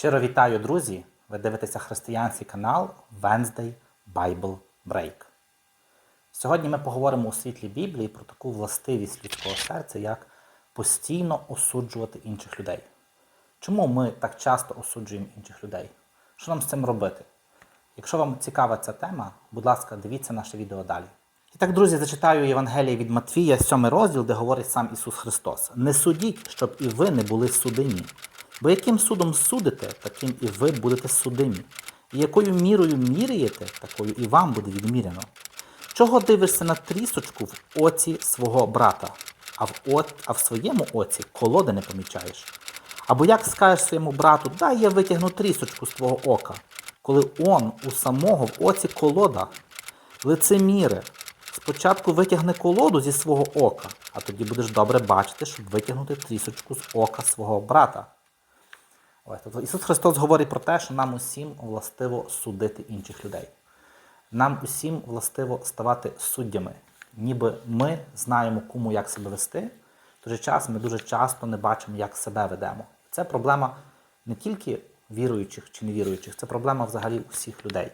Щиро вітаю, друзі! Ви дивитеся християнський канал Wednesday Bible Break. Сьогодні ми поговоримо у світлі Біблії про таку властивість людського серця, як постійно осуджувати інших людей. Чому ми так часто осуджуємо інших людей? Що нам з цим робити? Якщо вам цікава ця тема, будь ласка, дивіться наше відео далі. І так, друзі, зачитаю Євангеліє від Матвія, 7 розділ, де говорить сам Ісус Христос: Не судіть, щоб і ви не були судимі. Бо яким судом судите, таким і ви будете судимі. І якою мірою міряєте, такою і вам буде відміряно. Чого дивишся на трісочку в оці свого брата, а в, от, а в своєму оці колоди не помічаєш? Або як скажеш своєму брату, дай я витягну трісочку з твого ока, коли он у самого в оці колода, лицеміре, спочатку витягни колоду зі свого ока, а тоді будеш добре бачити, щоб витягнути трісочку з ока свого брата. Тобто Ісус Христос говорить про те, що нам усім властиво судити інших людей. Нам усім властиво ставати суддями. Ніби ми знаємо, кому як себе вести, в той же час ми дуже часто не бачимо, як себе ведемо. Це проблема не тільки віруючих чи невіруючих, це проблема взагалі усіх людей.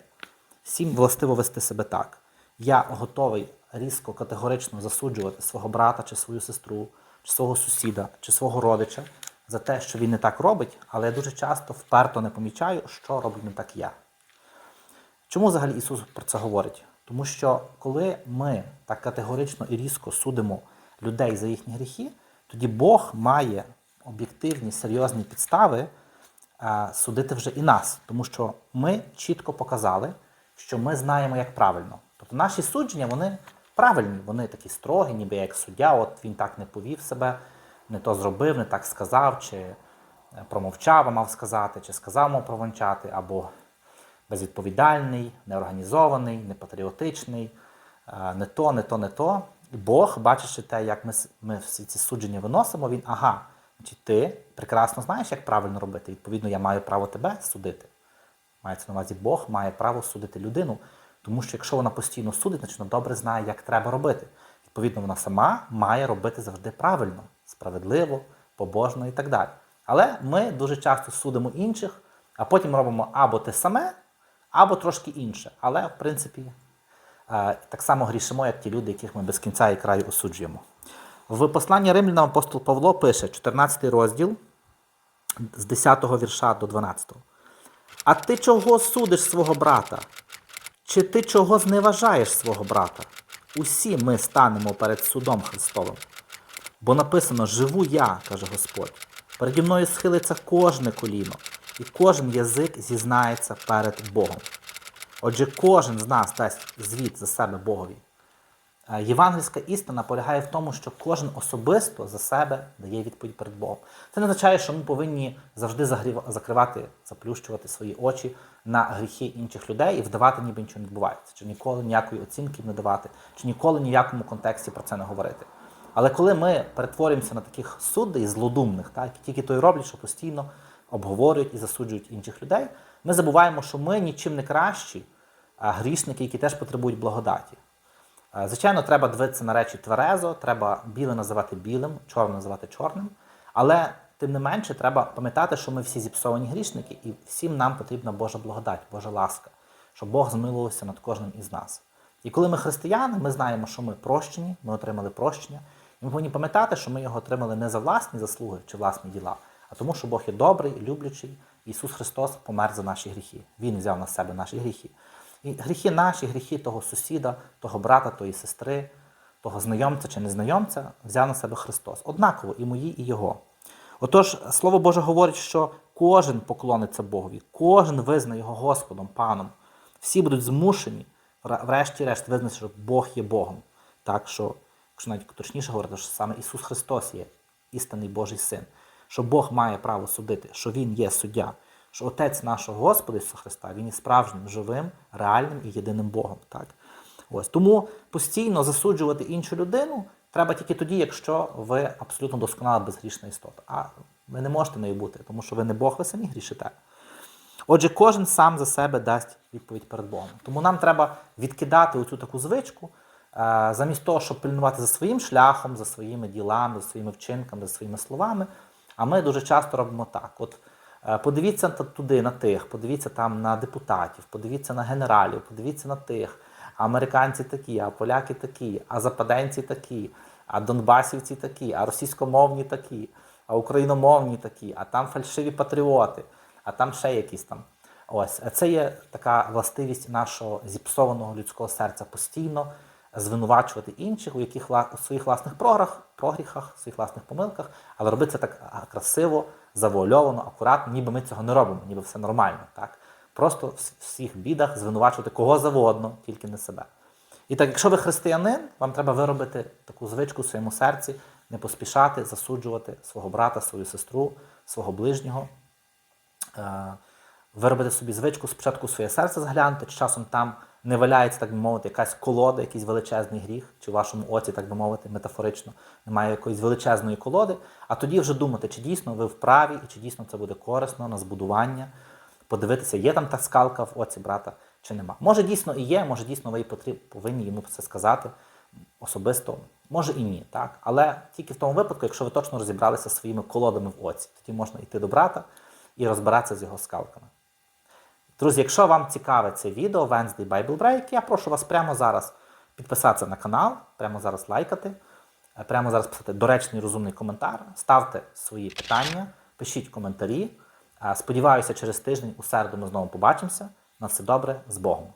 Всім властиво вести себе так. Я готовий різко, категорично засуджувати свого брата чи свою сестру, чи свого сусіда, чи свого родича за те, що він не так робить, але я дуже часто вперто не помічаю, що роблю не так я. Чому взагалі Ісус про це говорить? Тому що коли ми так категорично і різко судимо людей за їхні гріхи, тоді Бог має об'єктивні, серйозні підстави судити вже і нас, тому що ми чітко показали, що ми знаємо, як правильно. Тобто наші судження, вони правильні, вони такі строгі, ніби як суддя, от він так не повів себе, не то зробив, не так сказав, чи е, промовчав, а мав сказати, чи сказав мав промовчати, або безвідповідальний, неорганізований, непатріотичний, е, не то, не то, не то. І Бог, бачачи те, як ми, ми всі ці судження виносимо, він, ага, значить, ти прекрасно знаєш, як правильно робити. Відповідно, я маю право тебе судити. Мається на увазі, Бог має право судити людину, тому що якщо вона постійно судить, значить вона добре знає, як треба робити. Відповідно, вона сама має робити завжди правильно, справедливо, побожно і так далі. Але ми дуже часто судимо інших, а потім робимо або те саме, або трошки інше. Але, в принципі, е, так само грішимо, як ті люди, яких ми без кінця і краю осуджуємо. В посланні Римлянам апостол Павло пише, 14 розділ з 10 вірша до 12. А ти чого судиш свого брата? Чи ти чого зневажаєш свого брата? Усі ми станемо перед судом Христовим. Бо написано: Живу я, каже Господь. Переді мною схилиться кожне коліно, і кожен язик зізнається перед Богом. Отже, кожен з нас дасть звіт за себе Богові. Е, Євангельська істина полягає в тому, що кожен особисто за себе дає відповідь перед Богом. Це не означає, що ми повинні завжди закривати, заплющувати свої очі на гріхи інших людей і вдавати, ніби нічого не відбувається, чи ніколи ніякої оцінки не давати, чи ніколи ні в якому контексті про це не говорити. Але коли ми перетворюємося на таких суддей злодумних, так, які тільки то й роблять, що постійно обговорюють і засуджують інших людей, ми забуваємо, що ми нічим не кращі, грішники, які теж потребують благодаті. Е, Звичайно, треба дивитися на речі тверезо, треба біле називати білим, чорне називати чорним. Але тим не менше, треба пам'ятати, що ми всі зіпсовані грішники, і всім нам потрібна Божа благодать, Божа ласка, щоб Бог змилувався над кожним із нас. І коли ми християни, ми знаємо, що ми прощені, ми отримали прощення. Ми повинні пам'ятати, що ми його отримали не за власні заслуги чи власні діла, а тому, що Бог є добрий, люблячий. Ісус Христос помер за наші гріхи. Він взяв на себе наші гріхи. І гріхи наші, гріхи того сусіда, того брата, тої сестри, того знайомця чи незнайомця взяв на себе Христос. Однаково і мої, і Його. Отож, Слово Боже говорить, що кожен поклониться Богові, кожен визнає його Господом, Паном. Всі будуть змушені, врешті-решт, визнати, що Бог є Богом. Так що, якщо навіть точніше говорити, що саме Ісус Христос є істинний Божий Син, що Бог має право судити, що Він є суддя, що Отець нашого Господа Ісуса Христа, Він є справжнім, живим, реальним і єдиним Богом. Так? Ось. Тому постійно засуджувати іншу людину треба тільки тоді, якщо ви абсолютно досконала безгрішна істота. А ви не можете нею бути, тому що ви не Бог, ви самі грішите. Отже, кожен сам за себе дасть відповідь перед Богом. Тому нам треба відкидати оцю таку звичку, замість того, щоб пильнувати за своїм шляхом, за своїми ділами, за своїми вчинками, за своїми словами. А ми дуже часто робимо так. От Е, Подивіться туди на тих, подивіться там на депутатів, подивіться на генералів, подивіться на тих. А Американці такі, а поляки такі, а западенці такі, а донбасівці такі, а російськомовні такі, а україномовні такі, а там фальшиві патріоти, а там ще якісь там. Ось Е, це є така властивість нашого зіпсованого людського серця постійно звинувачувати інших у яких у своїх власних програх, прогріхах, своїх власних помилках, але робити це так красиво, завуальовано, акуратно, ніби ми цього не робимо, ніби все нормально. Так? Просто в всіх бідах звинувачувати кого завгодно, тільки не себе. І так, якщо ви християнин, вам треба виробити таку звичку в своєму серці, не поспішати засуджувати свого брата, свою сестру, свого ближнього. Виробити собі звичку спочатку своє серце заглянути, чи часом там не валяється, так би мовити, якась колода, якийсь величезний гріх, чи в вашому оці, так би мовити, метафорично, немає якоїсь величезної колоди, а тоді вже думати, чи дійсно ви вправі і чи дійсно це буде корисно на збудування, подивитися, є там та скалка в оці брата чи нема. Може дійсно і є, може дійсно ви і повинні йому це сказати особисто, може і ні, так? Але тільки в тому випадку, якщо ви точно розібралися зі своїми колодами в оці, тоді можна йти до брата і розбиратися з його скалками. Друзі, якщо вам цікаве це відео Wednesday Bible Break, я прошу вас прямо зараз підписатися на канал, прямо зараз лайкати, е, прямо зараз писати доречний розумний коментар, ставте свої питання, пишіть коментарі. Е, Сподіваюся, через тиждень у середу ми знову побачимося. На все добре з Богом.